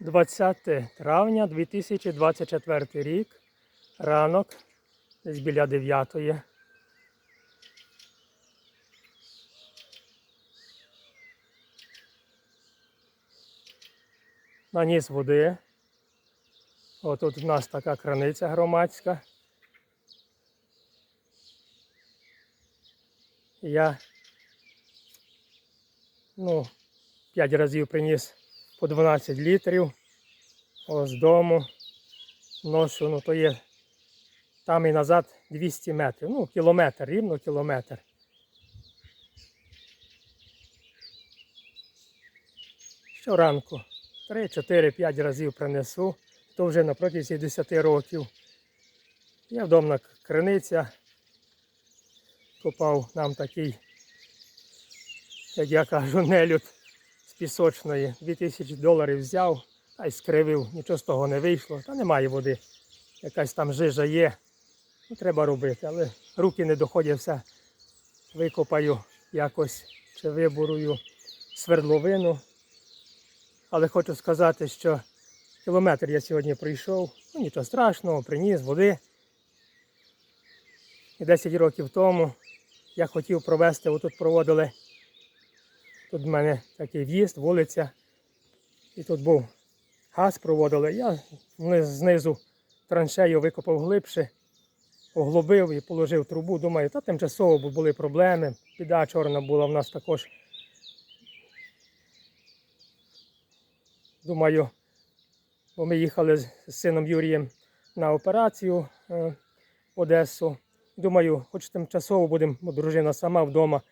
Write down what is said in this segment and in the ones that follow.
20 травня 2024 рік. Ранок, десь біля 9. Наніс води. Отут у нас така краниця громадська. Я ну, 5 разів приніс по 12 літрів. Ось дому. Ношу, ну то є там і назад 200 метрів. Ну, кілометр, рівно кілометр. Щоранку 3, 4, 5 разів принесу. То вже протязі 10 років. Є вдома криниця. Купав нам такий, як я кажу, нелюд пісочної. 2000 доларів взяв, та й скривив, нічого з того не вийшло. Та немає води. Якась там жижа є. Ну, треба робити, але руки не доходять все. Викопаю якось чи виборую свердловину. Але хочу сказати, що кілометр я сьогодні прийшов, ну нічого страшного, приніс води. І 10 років тому я хотів провести, отут проводили, тут в мене такий в'їзд, вулиця. І тут був газ проводили. Я знизу траншею викопав глибше, оглобив і положив трубу. Думаю, та тимчасово були проблеми. Біда чорна була в нас також. Думаю, бо ми їхали з з сином Юрієм на операцію е, в Одесу. Думаю, хоч тимчасово будемо, бо дружина сама вдома.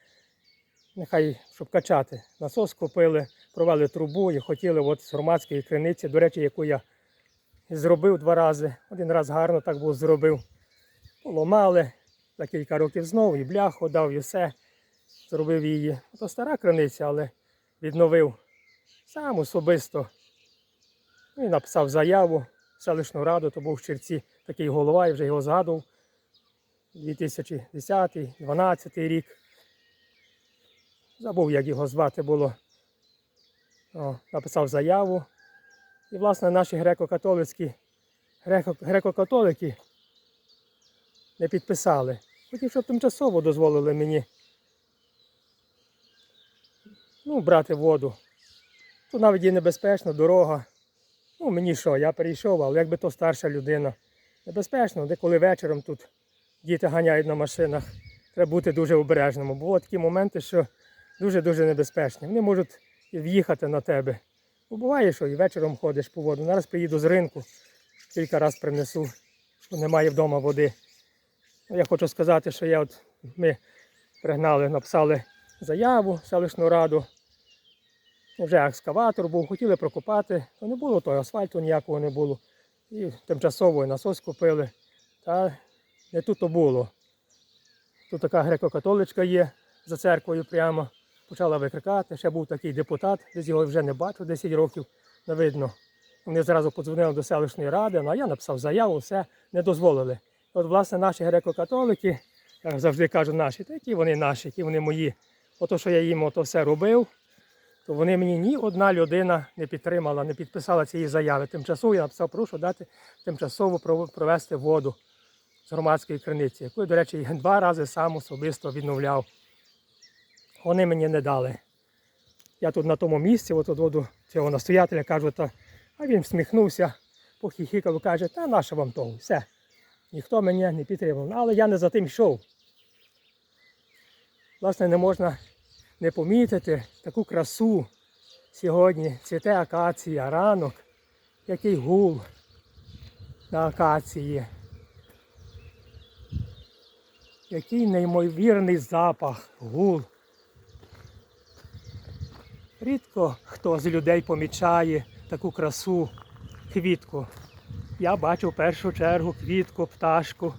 Нехай, щоб качати. Насос купили, провели трубу і хотіли от з громадської криниці, до речі, яку я зробив два рази. Один раз гарно так був зробив. Поламали за кілька років знову, і бляху дав, і все. Зробив її. То стара криниця, але відновив сам особисто. Ну і написав заяву в селищну раду, то був в Черці такий голова, я вже його згадував. 2010-2012 рік. Забув, як його звати було. О, написав заяву. І, власне, наші греко-католицькі, греко- греко-католики не підписали. Хотів, щоб тимчасово дозволили мені ну, брати воду. Тут навіть є небезпечно, дорога. Ну, мені що, я перейшов, але якби то старша людина. Небезпечно, деколи вечором тут діти ганяють на машинах. Треба бути дуже обережним. Було такі моменти, що дуже-дуже небезпечні. Вони можуть в'їхати на тебе. Бо буває, що і вечором ходиш по воду. Зараз приїду з ринку, кілька разів принесу, що немає вдома води. Ну, Я хочу сказати, що я от, ми пригнали, написали заяву селищну раду. Вже екскаватор був, хотіли прокопати, то не було того асфальту ніякого не було. І тимчасово насос купили. Та не тут то було. Тут така греко-католичка є за церквою прямо. Почала викрикати. Ще був такий депутат, десь його вже не бачу 10 років, не видно. Вони зразу подзвонили до селищної ради, ну а я написав заяву, все не дозволили. От, власне, наші греко-католики, я завжди кажу наші, та які вони наші, які вони мої. Ото, що я їм ото все робив, то вони мені ні одна людина не підтримала, не підписала цієї заяви. Тимчасово я написав, прошу дати тимчасово провести воду з громадської криниці, яку, до речі, два рази сам особисто відновляв. Вони мені не дали. Я тут на тому місці, от до цього настоятеля кажу, та, а він всміхнувся, похихикав і каже, та нащо вам того, все. Ніхто мене не підтримав. Але я не за тим йшов. Власне, не можна не помітити таку красу. Сьогодні цвіте акація, ранок, який гул на акації. Який неймовірний запах, гул. Рідко хто з людей помічає таку красу квітку. Я бачу в першу чергу квітку, пташку.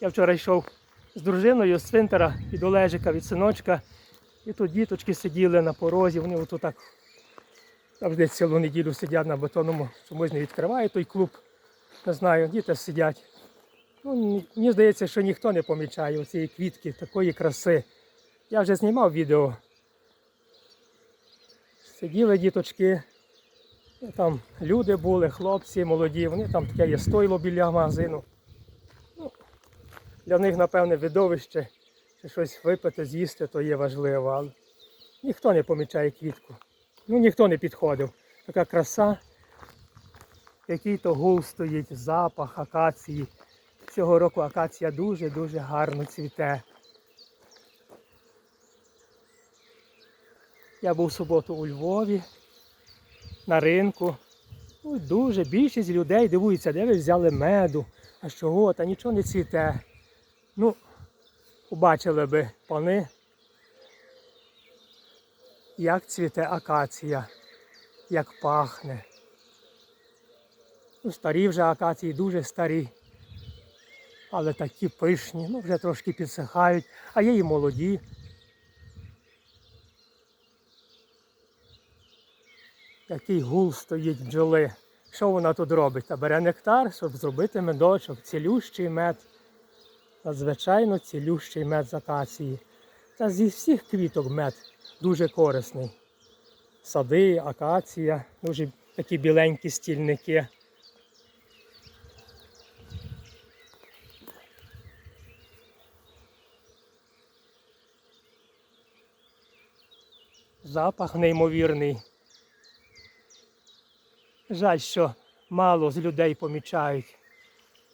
Я вчора йшов з дружиною з цвинтара від Олежика, від синочка, і тут діточки сиділи на порозі, вони отут так завжди цілу неділю сидять на бетонному, чомусь не відкриває той клуб. Не знаю, діти сидять. Ну, мені здається, що ніхто не помічає цієї квітки, такої краси. Я вже знімав відео. Сиділи діточки, Там люди були, хлопці молоді, вони там таке є стойло біля магазину. Ну, для них, напевне, видовище, чи щось випити, з'їсти, то є важливо, але ніхто не помічає квітку. Ну, ніхто не підходив. Така краса, який то гул стоїть, запах акації. Цього року акація дуже-дуже гарно цвіте. Я був в суботу у Львові на ринку. Ну, дуже більшість людей дивуються, де ви взяли меду, а з чого, та нічого не цвіте. Ну, побачили би пани, як цвіте акація, як пахне. Ну, старі вже акації, дуже старі. Але такі пишні, ну вже трошки підсихають, а є і молоді. Який гул стоїть бджоли. Що вона тут робить? Та бере нектар, щоб зробити медочок, цілющий мед. Надзвичайно цілющий мед з акації. Та зі всіх квіток мед дуже корисний. Сади, акація, дуже такі біленькі стільники. Запах неймовірний. Жаль, що мало з людей помічають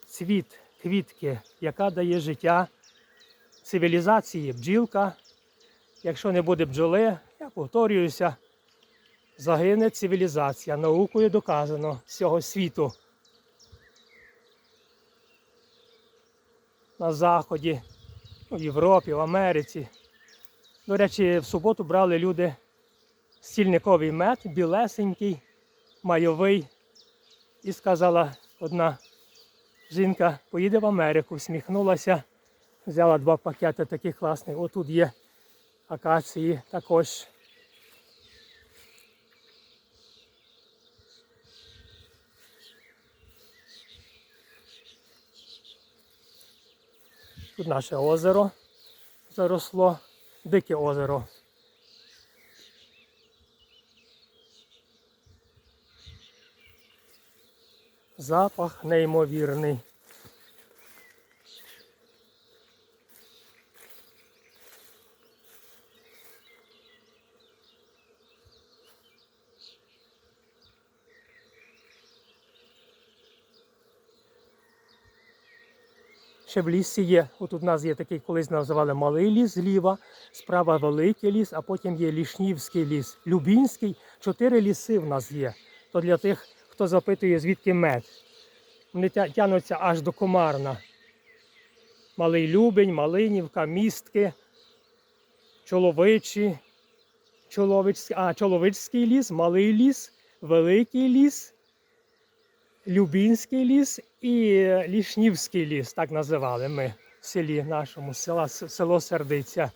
цвіт квітки, яка дає життя цивілізації, бджілка. Якщо не буде бджоли, я повторююся, загине цивілізація. Наукою доказано всього світу. На Заході, в Європі, в Америці. До речі, в суботу брали люди стільниковий мед, білесенький, майовий. І сказала одна жінка, поїде в Америку, всміхнулася, взяла два пакети таких класних. Отут є акації також. Тут наше озеро заросло, дике озеро. Запах неймовірний. Ще в лісі є. Отут у нас є такий, колись називали малий ліс зліва, справа великий ліс, а потім є Лішнівський ліс, Любінський. Чотири ліси в нас є. То для тих, хто запитує, звідки мед. Вони тя- тягнуться аж до Комарна. Малий Любень, Малинівка, Містки, Чоловичі, Чоловичський, а, Чоловичський ліс, Малий ліс, Великий ліс, Любінський ліс і Лішнівський ліс, так називали ми в селі нашому, села, село Сердиця.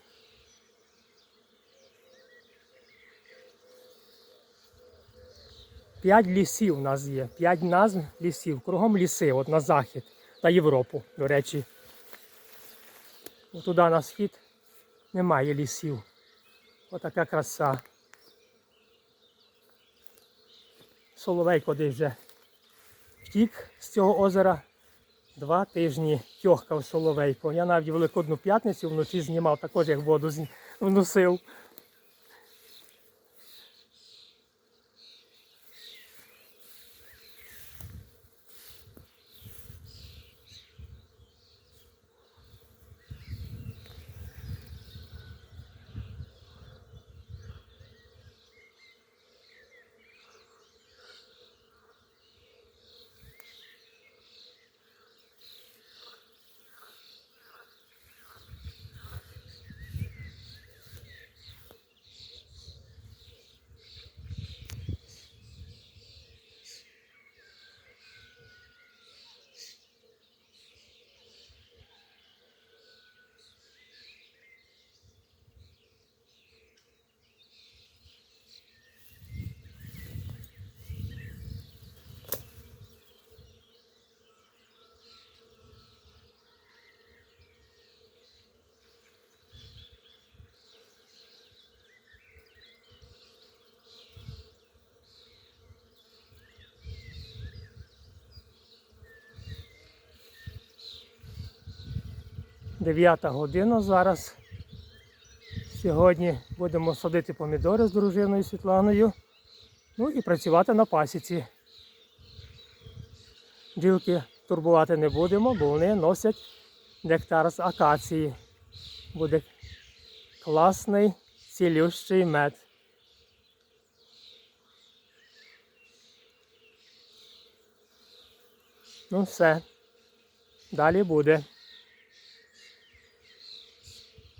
П'ять лісів у нас є, п'ять назв лісів, кругом ліси, от на захід та Європу, до речі. Туди на схід немає лісів. Отака краса. Соловейко десь вже втік з цього озера. Два тижні тьохкав Соловейко. Я навіть Великодну п'ятницю вночі знімав, також як воду з- 9 година зараз. Сьогодні будемо садити помідори з дружиною Світланою. Ну і працювати на пасіці. Бджілки турбувати не будемо, бо вони носять нектар з акації. Буде класний цілющий мед. Ну все. Далі буде.